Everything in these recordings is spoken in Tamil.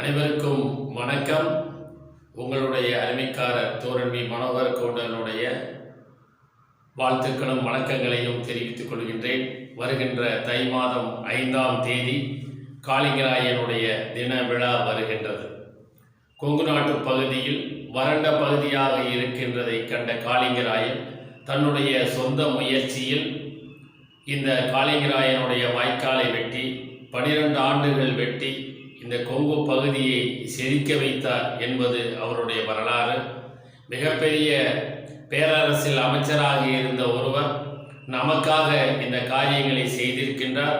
அனைவருக்கும் வணக்கம். உங்களுடைய அருமைக்காரர் தோரண்மை மனோகர் கவுண்டனுடைய வாழ்த்துக்களும் வணக்கங்களையும் தெரிவித்துக் கொள்கின்றேன். வருகின்ற தை மாதம் ஐந்தாம் தேதி காளிங்கராயனுடைய தின விழா வருகின்றது. கொங்கு நாட்டு பகுதியில் வறண்ட பகுதியாக இருக்கின்றதை கண்ட காளிங்கராயன் தன்னுடைய சொந்த முயற்சியில் இந்த காளிங்கராயனுடைய வாய்க்காலை வெட்டி பனிரெண்டு ஆண்டுகள் வெட்டி இந்த கொங்கு பகுதியை செழிக்க வைத்தார் என்பது அவருடைய வரலாறு. மிகப்பெரிய பேரரசில் அமைச்சராக இருந்த ஒருவர் நமக்காக இந்த காரியங்களை செய்திருக்கின்றார்.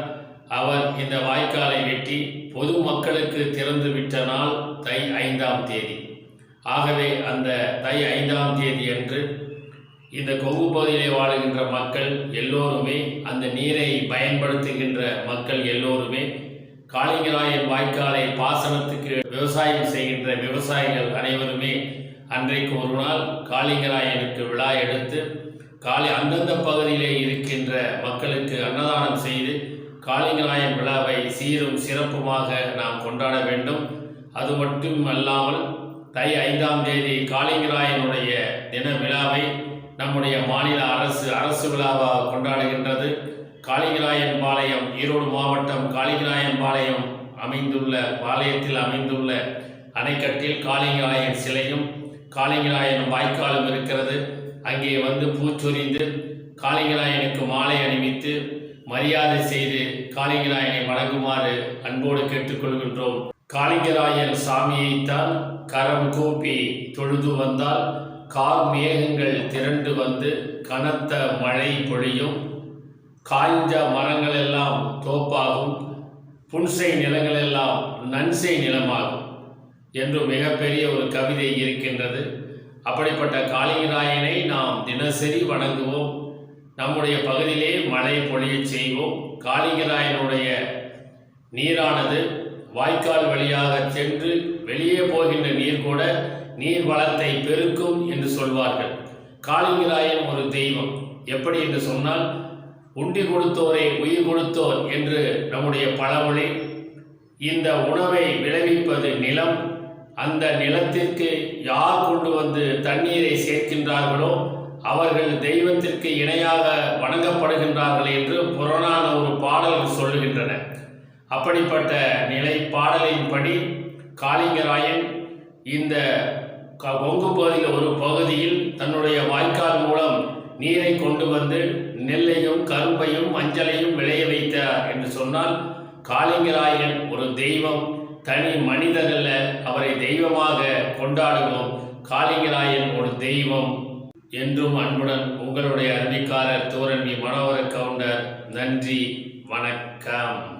அவர் இந்த வாய்க்காலை வெட்டி பொது மக்களுக்கு திறந்து விட்ட நாள் தை ஐந்தாம் தேதி. ஆகவே அந்த தை ஐந்தாம் தேதி அன்று இந்த கொங்கு பகுதியிலே வாழுகின்ற மக்கள் எல்லோருமே அந்த நீரை பயன்படுத்துகின்ற மக்கள் எல்லோருமே காளிங்கராயன் வாய்க்காலை பாசனத்துக்கு விவசாயம் செய்கின்ற விவசாயிகள் அனைவருமே அன்றைக்கு ஒரு நாள் காளிங்கராயனுக்கு விழா எடுத்து காளி அந்தந்த பகுதியிலே இருக்கின்ற மக்களுக்கு அன்னதானம் செய்து காளிங்கராயன் விழாவை சீரும் சிறப்புமாக நாம் கொண்டாட வேண்டும். அது மட்டும் அல்லாமல் தை ஐந்தாம் தேதி காளிங்கராயனுடைய தின விழாவை நம்முடைய மாநில அரசு அரசு விழாவாக கொண்டாடுகின்றது. காளிங்கராயன்பாளையம் ஈரோடு மாவட்டம் காளிங்கராயன்பாளையம் அமைந்துள்ள பாளையத்தில் அமைந்துள்ள அணைக்கட்டில் காளிங்கராயன் சிலையும் காளிங்கராயன் வாய்க்காலும் இருக்கிறது. அங்கே வந்து பூச்சொரிந்து காளிங்கராயனுக்கு மாலை அணிவித்து மரியாதை செய்து காளிங்கராயனை வணங்குமாறு அன்போடு கேட்டுக்கொள்கின்றோம். காளிங்கராயன் சாமியைத்தான் கரம் கூப்பி தொழுது வந்தால் கார் மேகங்கள் திரண்டு வந்து கனத்த மழை பொழியும். காய்ஞ்ச மரங்கள் எல்லாம் தோப்பாகும் புன்சை நிலங்கள் எல்லாம் நன்சை நிலமாகும் என்று மிகப்பெரிய ஒரு கவிதை இருக்கின்றது. அப்படிப்பட்ட காளிங்கராயனை நாம் தினசரி வணங்குவோம். நம்முடைய பகுதியிலே மழை பொழியச் செய்வோம். காளிங்கராயனுடைய நீரானது வாய்க்கால் வழியாக சென்று வெளியே போகின்ற நீர் கூட நீர் வளத்தை பெருக்கும் என்று சொல்வார்கள். காளிங்கராயன் ஒரு தெய்வம். எப்படி என்று சொன்னால் உண்டி கொடுத்தோரை உயிர் கொடுத்தோர் என்று நம்முடைய பழமொழி. இந்த உணவை விளைவிப்பது நிலம். அந்த நிலத்திற்கு யார் கொண்டு வந்து தண்ணீரை சேர்க்கின்றார்களோ அவர்கள் தெய்வத்திற்கு இணையாக வணங்கப்படுகின்றார்கள் என்று புறநான ஒரு பாடல் சொல்லுகின்றன. அப்படிப்பட்ட நிலை பாடலின்படி காளிங்கராயன் இந்த க- கொங்கு பகுதியில் ஒரு பகுதியில் தன்னுடைய வாய்க்கால் மூலம் நீரை கொண்டு வந்து நெல்லையும் கரும்பையும் மஞ்சளையும் விளைய வைத்தார் என்று சொன்னால் காளிங்கராயன் ஒரு தெய்வம் தனி மனிதர் அல்ல அவரை தெய்வமாக கொண்டாடுகிறோம். காளிங்கராயன் ஒரு தெய்வம். என்றும் அன்புடன் உங்களுடைய அறிவிக்காரர் தோரண்வி மனோகர கவுண்டர் நன்றி வணக்கம்.